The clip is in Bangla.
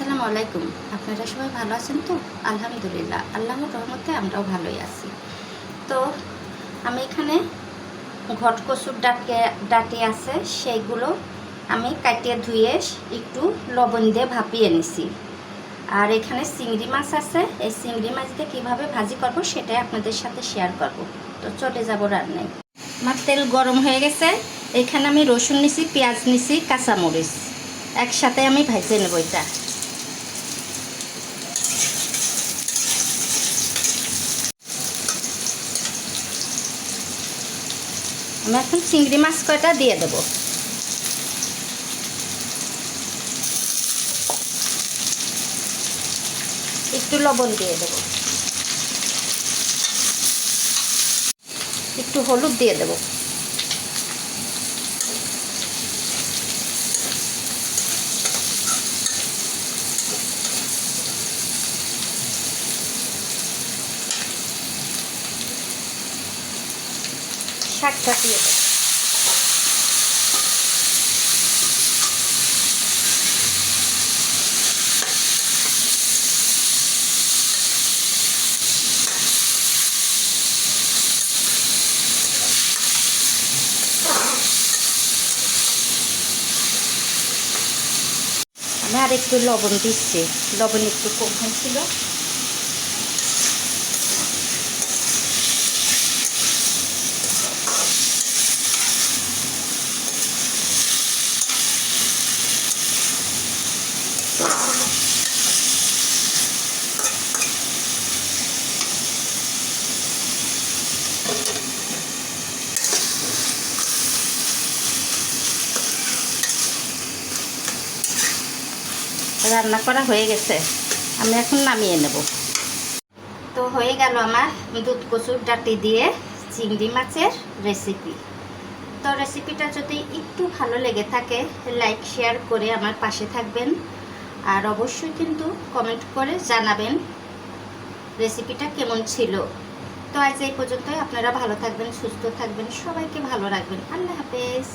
আসসালামু আলাইকুম। আপনারা সবাই ভালো আছেন তো? আলহামদুলিল্লাহ। আল্লাহর রহমতে আমরাও ভালোই আছি। তো, আমি এখানে ঘট কচুর ডাকে, ডাটি আছে, সেইগুলো আমি কাটিয়ে ধুয়ে একটু লবণ দিয়ে ভাপিয়ে নিছি। আর এখানে চিংড়ি মাছ আছে। এই চিংড়ি মাছ দিয়ে কীভাবে ভাজি করব সেটাই আপনাদের সাথে শেয়ার করব। তো চলে যাব রান্নায়। আমার তেল গরম হয়ে গেছে। এখানে আমি রসুন নিছি, পেঁয়াজ নিছি, কাঁচামরিচ। একসাথে আমি ভাজে নেব এটা। আমি এখন চিংড়ি মাছ কয়টা দিয়ে দেব? একটু লবণ দিয়ে দেব। একটু হলুদ দিয়ে দেব। শাকটা দিয়ে দেব। আমি আর একটু লবণ দিচ্ছি। লবণ একটু কম হয়েছিল। রান্না করা হয়ে গেছে। আমি এখন নামিয়ে নেব। তো হয়ে গেল আমার দুধ কচুর ডাটি দিয়ে চিংড়ি মাছের রেসিপি তো রেসিপিটা যদি একটু ভালো লেগে থাকে লাইক শেয়ার করে আমার পাশে থাকবেন। আর অবশ্যই কিন্তু কমেন্ট করে জানাবেন রেসিপিটা কেমন ছিল। তো আজ এই পর্যন্তই। আপনারা ভালো থাকবেন, সুস্থ থাকবেন। সবাইকে ভালো রাখবেন। আল্লাহ হাফেজ।